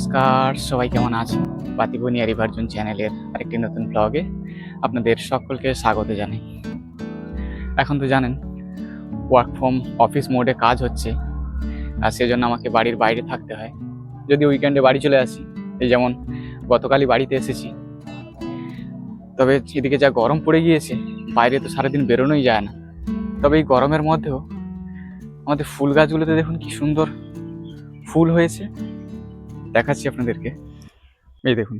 নমস্কার, সবাই কেমন আছেন? বাতিবনিয়া রিভার্জন চ্যানেলের আরেকটি নতুন ব্লগে আপনাদের সকলকে স্বাগত জানাই। এখন তো জানেন ওয়ার্ক ফ্রম অফিস মোডে কাজ হচ্ছে, আর সেজন্য আমাকে বাড়ির বাইরে থাকতে হয়। যদি উইকেন্ডে বাড়ি চলে আসি, এই যেমন গতকালই বাড়িতে এসেছি, তবে এদিকে যা গরম পড়ে গিয়েছে, বাইরে তো সারাদিন বেরোনোই যায় না। তবে এই গরমের মধ্যেও আমাদের ফুল গাছগুলোতে দেখুন কি সুন্দর ফুল হয়েছে। দেখাচ্ছি আপনাদেরকে। এই দেখুন,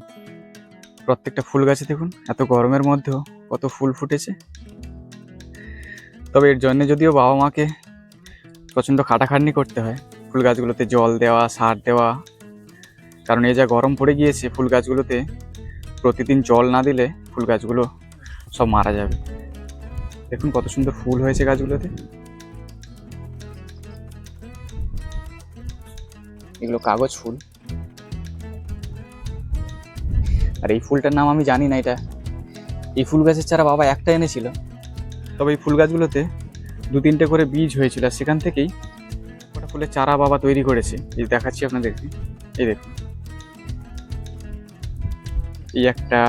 প্রত্যেকটা ফুল গাছে দেখুন, এত গরমের মধ্যেও কত ফুল ফুটেছে। তবে এর জন্যে যদিও বাবা মাকে প্রচণ্ড খাটাখাটনি করতে হয়, ফুল গাছগুলোতে জল দেওয়া, সার দেওয়া। কারণ এই যা গরম পড়ে গিয়েছে, ফুল গাছগুলোতে প্রতিদিন জল না দিলে ফুল গাছগুলো সব মারা যাবে। দেখুন কত সুন্দর ফুল হয়েছে গাছগুলোতে। এগুলো কাগজ ফুল। আর এই ফুলটার নাম আমি জানি না এটা। এই ফুল গাছের চারা বাবা একটা এনেছিল। তবে এই ফুল গাছগুলোতে দু তিনটে করে বীজ হয়েছিল আর সেখান থেকেই ওটা ফুলের চারা বাবা তৈরি করেছে। এই দেখাচ্ছি আপনাদেরকে। এই দেখুন। এই একটা,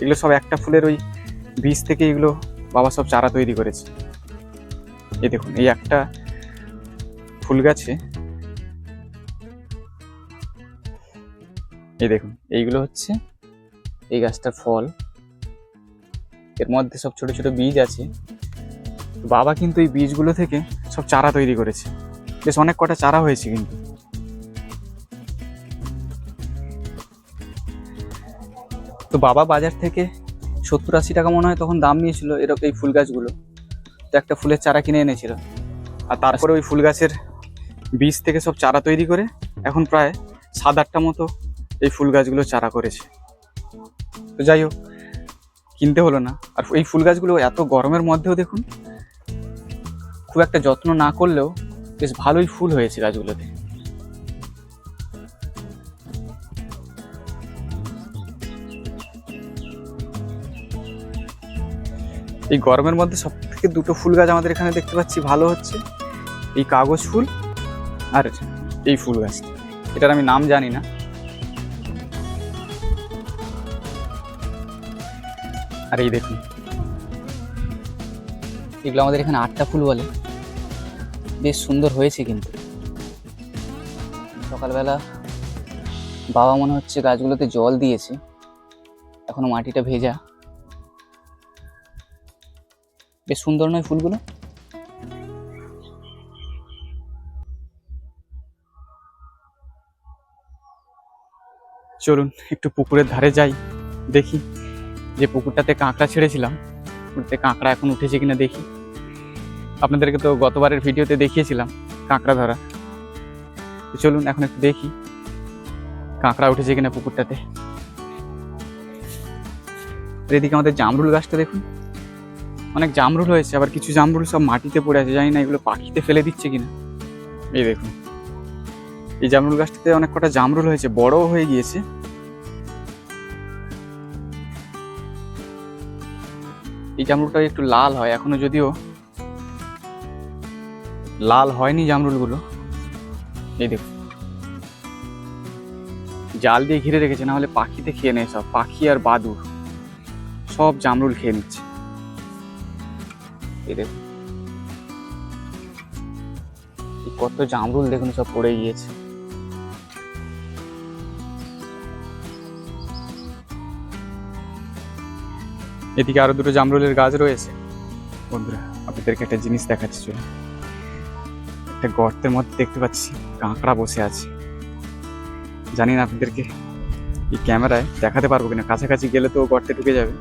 এগুলো সব একটা ফুলের ওই বীজ থেকে এগুলো বাবা সব চারা তৈরি করেছে। এই দেখুন, এই একটা ফুল গাছে এই দেখুন, এইগুলো হচ্ছে এই গাছটার ফল। এর মধ্যে সব ছোট ছোট বীজ আছে। বাবা কিন্তু এই বীজগুলো থেকে সব চারা তৈরি করেছে। বেশ অনেক কটা চারা হয়েছে কিন্তু। তো বাবা বাজার থেকে সত্তর আশি টাকা মনে হয় তখন দাম নিয়েছিল এরকম এই ফুল গাছগুলো। তো একটা ফুলের চারা কিনে এনেছিল। আর তারপরে ওই ফুল গাছের বীজ থেকে সব চারা তৈরি করে এখন প্রায় সাত আটটা মতো এই ফুল গাছগুলো চারা করেছে। তো যাই হোক, কিনতে হলো না। আর এই ফুল গাছগুলো এত গরমের মধ্যেও দেখুন, খুব একটা যত্ন না করলেও বেশ ভালোই ফুল হয়েছে গাছগুলোতে। এই গরমের মধ্যে সব থেকে দুটো ফুল গাছ আমাদের এখানে দেখতে পাচ্ছি, ভালো হচ্ছে। এই কাগজ ফুল আর এই ফুল গাছ। এটার আমি নাম জানি না। আর এই দেখুন। এগুলো আমাদের এখানে আটটা ফুল বলে। বেশ সুন্দর হয়েছে কিন্তু। সকালবেলা বাবা মনে হচ্ছে গাছগুলোতে জল দিয়েছে। এখনও মাটিটা ভেজা। বেশ সুন্দর নয় ফুলগুলো? চলুন, একটু পুকুরের ধারে যাই, দেখি। যে পুকুরটাতে কাঁকড়া ছেড়েছিলাম, পুকুরতে কাঁকড়া এখন উঠেছে কিনা দেখি। আপনাদেরকে তো গতবারের ভিডিওতে দেখিয়েছিলাম কাঁকড়া ধরা। চলুন এখন একটু দেখি কাঁকড়া উঠেছে কিনা পুকুরটাতে। এদিকে আমাদের জামরুল গাছটা দেখুন। অনেক জামরুল হয়েছে, আবার কিছু জামরুল সব মাটিতে পড়ে আছে, জানি না এগুলো পাখিতে ফেলে দিচ্ছে কিনা। এই দেখুন। এই জামরুল গাছটাতে অনেক কটা জামরুল হয়েছে, বড়ও হয়ে গিয়েছে। এই জামরুলটা একটু লাল হয়, এখনও যদিও লাল হয়নি জামরুলগুলো। এই দেখুন। জাল দিয়ে ঘিরে রেখেছে না হলে পাখিতে খেয়ে নেয় সব, পাখি আর বাদুর। সব জামরুল খেয়ে নিচ্ছে। এই দেখুন। কত জামরুল দেখুন সব পড়ে গিয়েছে। এদিকে আরও দুটো জামরুলের গাছ রয়েছে। বন্ধুরা, আপনাদেরকে একটা জিনিস দেখাচ্ছি চলে একটা গর্তের মধ্যে দেখতে পাচ্ছি কাঁকড়া বসে আছে। জানি না আপনাদেরকে এই ক্যামেরায় দেখাতে পারব কিনা, কাছাকাছি গেলে তো গর্তে ঢুকে যাবে।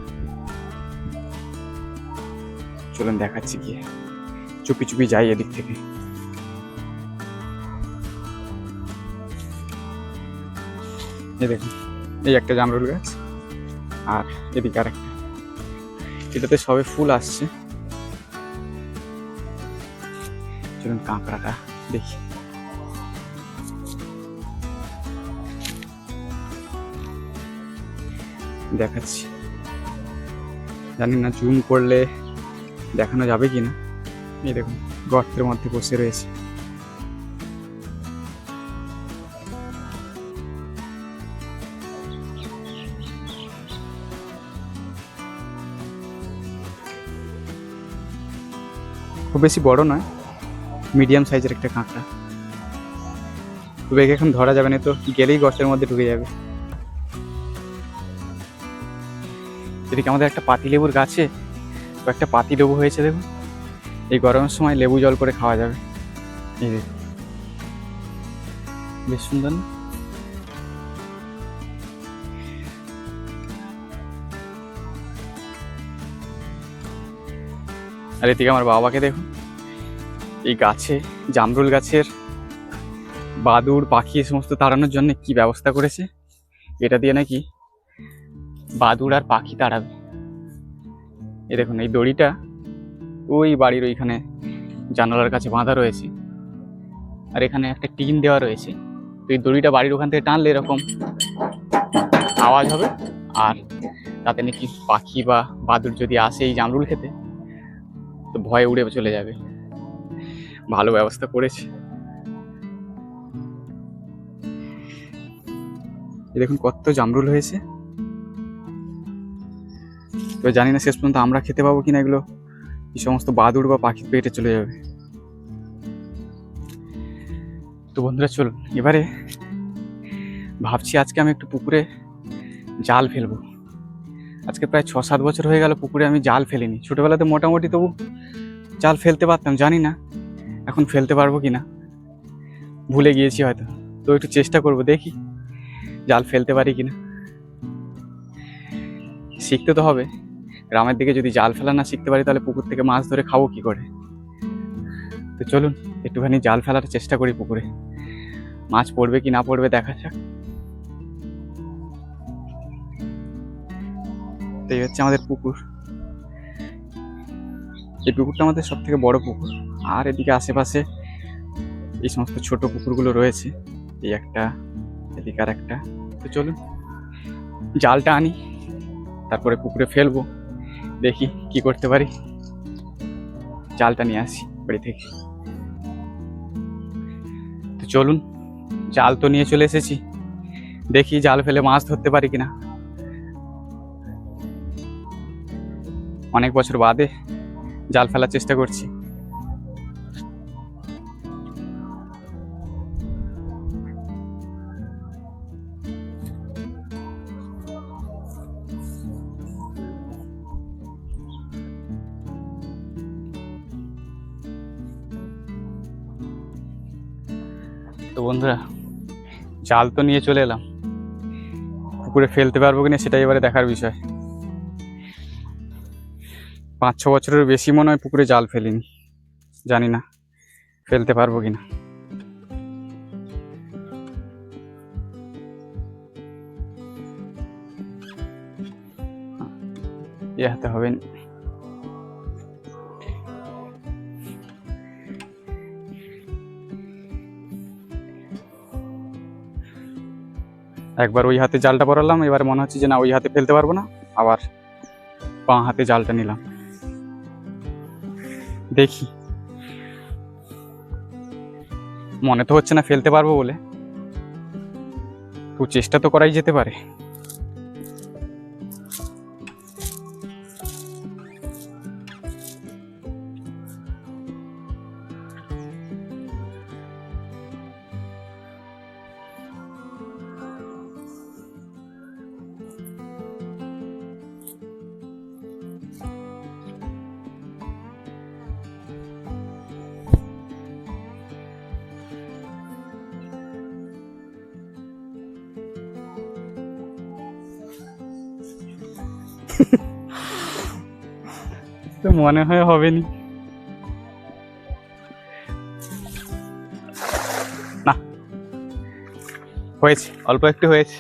চলুন দেখাচ্ছি গিয়ে, চুপি চুপি যাই এদিক থেকে। এই দেখুন, এই একটা জামরুল গাছ, আর এদিকে আর একটা এটাতে সবে ফুল আসছে। চলুন কাঁকড়াটা দেখি। দেখাচ্ছি। জানি না, জুম করলে দেখানো যাবে কি না এই দেখুন, গর্তের মধ্যে বসে রয়েছে। খুব বেশি বড় নয় মিডিয়াম সাইজের একটা কাঁকড়া। তবে একে এখন ধরা যাবে না তো, গেলেই গর্তের মধ্যে ঢুকে যাবে। এদিকে আমাদের একটা পাতি লেবুর গাছে একটা পাতি লেবু হয়েছে দেখুন। এই গরমের সময় লেবু জল করে খাওয়া যাবে। এই বেশ সুন্দর না? আর এদিকে আমার বাবাকে দেখুন। এই গাছে, জামরুল গাছের বাদুড়, পাখি, এ সমস্ত তাড়ানোর জন্য কি ব্যবস্থা করেছে? এটা দিয়ে নাকি বাদুড় আর পাখি তাড়াবে। এ দেখুন, এই দড়িটা ওই বাড়ির ওইখানে জানালার কাছে বাঁধা রয়েছে। আর এখানে একটা টিন দেওয়া রয়েছে। তো এই দড়িটা বাড়ির ওখান থেকে টানলে এরকম আওয়াজ হবে। আর তাতে নাকি পাখি বা বাদুড় যদি আসে এই জামরুল খেতে তো ভয়ে উড়ে চলে যাবে। ভালো ব্যবস্থা করেছে। দেখুন কত জামরুল হয়েছে। তো জানি না শেষ পর্যন্ত আমরা খেতে পাবো কিনা এগুলো। এই সমস্ত বাদুড় বা পাখির পেটে চলে যাবে। তো বন্ধুরা, চলুন, এবারে ভাবছি আজকে আমি একটু পুকুরে জাল ফেলব। আজকে প্রায় ছ সাত বছর হয়ে গেল পুকুরে আমি জাল ফেলিনি। ছোটোবেলাতে মোটামুটি তবু জাল ফেলতে পারতাম, জানি না এখন ফেলতে পারব কি না ভুলে গিয়েছি হয়তো। তো একটু চেষ্টা করব, দেখি জাল ফেলতে পারি কি না শিখতে তো হবে। গ্রামের দিকে যদি জাল ফেলা না শিখতে পারি, তাহলে পুকুর থেকে মাছ ধরে খাব কি করে? তো চলুন, একটুখানি জাল ফেলার চেষ্টা করি পুকুরে। মাছ পড়বে কি না পড়বে দেখা যাক। এই হচ্ছে আমাদের পুকুর। এই পুকুরটা আমাদের সব থেকে বড় পুকুর। আর এদিকে আশেপাশে এই সমস্ত ছোট পুকুরগুলো রয়েছে। এই একটা, এদিকে আর একটা। তো চলুন, জালটা আনি, তারপরে পুকুরে ফেলব। দেখি কি করতে পারি। জালটা নিয়ে আসি বাড়ি থেকে। তো চলুন, জাল তো নিয়ে চলে এসেছি। দেখি জাল ফেলে মাছ ধরতে পারি কিনা। অনেক বছর বাদে জাল ফেলার চেষ্টা করছি। তো বন্ধুরা, জাল তো নিয়ে চলে এলাম। পুকুরে ফেলতে পারব কিনা সেটাই এবারে দেখার বিষয়। পাঁচ ছ বছরের বেশি মনে হয় পুকুরে জাল ফেলিনি। জানি না, ফেলতে পারব কিনা। এ হাতে হবে একবার ওই হাতে জালটা পরালাম এবার মনে হচ্ছে যে না, ওই হাতে ফেলতে পারব না, আবার বাঁ হাতে জালটা নিলাম। দেখি। মনে তো হচ্ছে না ফেলতে পারব বলে। তো চেষ্টা তো করাই যেতে পারে। তো মনে হয় হবে নি না। হয়েছে, অল্প একটু হয়েছে।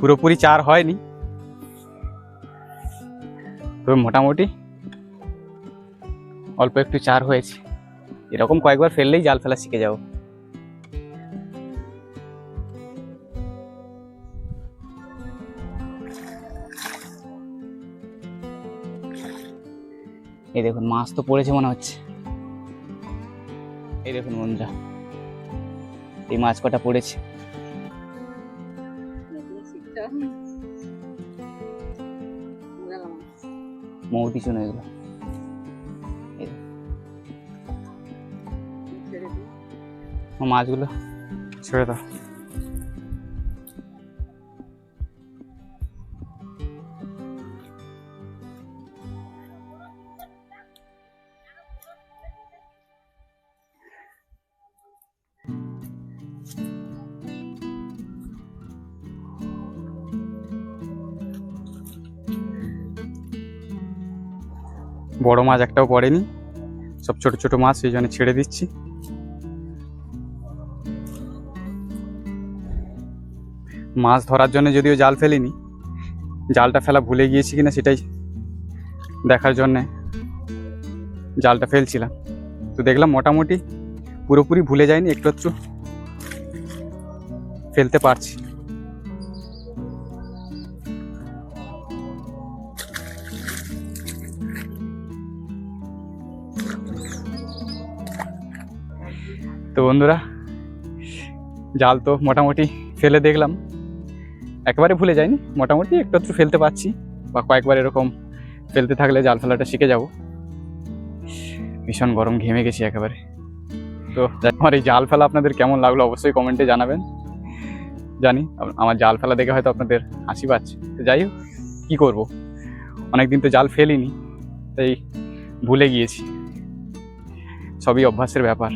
পুরোপুরি চার হয়নি। তবে মোটামুটি অল্প একটু চার হয়েছে। এরকম কয়েকবার ফেললেই জাল ফেলা শিখে যাব। এই দেখুন মাছ তো পড়েছে মনে হচ্ছে। এই দেখুন বন্ধুরা এই মাছ কটা পড়েছে। মৌতি চুনো এগুলো। মাছগুলো ছেড়ে দাও। বড় মাছ একটাও পড়েনি। সব ছোট ছোট মাছ, সেই জন্য ছেড়ে দিচ্ছি। মাছ ধরার জন্য যদিও জাল ফেলিনি, জালটা ফেলা ভুলে গিয়েছি কিনা সেটাই দেখার জন্যে জালটা ফেলছিলাম। তো দেখলাম মোটামুটি পুরোপুরি ভুলে যায়নি, একটু একটু ফেলতে পারছি। তো বন্ধুরা, জাল তো মোটামুটি ফেলে দেখলাম। একেবারে ভুলে যায়নি মোটামুটি একটু একটু ফেলতে পারছি বা কয়েকবার এরকম ফেলতে থাকলে জাল ফেলাটা শিখে যাব। ভীষণ গরম, ঘেমে গেছি একেবারে। তো আমার এই জাল ফেলা আপনাদের কেমন লাগল অবশ্যই কমেন্টে জানাবেন। জানি আমার জাল ফেলা দেখে হয়তো আপনাদের হাসি পাচ্ছে। তো যাই হোক, কী করব? অনেকদিন তো জাল ফেলিনি, তাই ভুলে গিয়েছি। সবই অভ্যাসের ব্যাপার।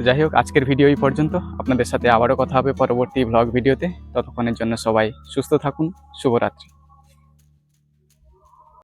তো যাই হোক, আজকের ভিডিও এই পর্যন্ত। আপনাদের সাথে আবারও কথা হবে পরবর্তী ব্লগ ভিডিওতে ততক্ষণের জন্য সবাই সুস্থ থাকুন, শুভরাত্রি।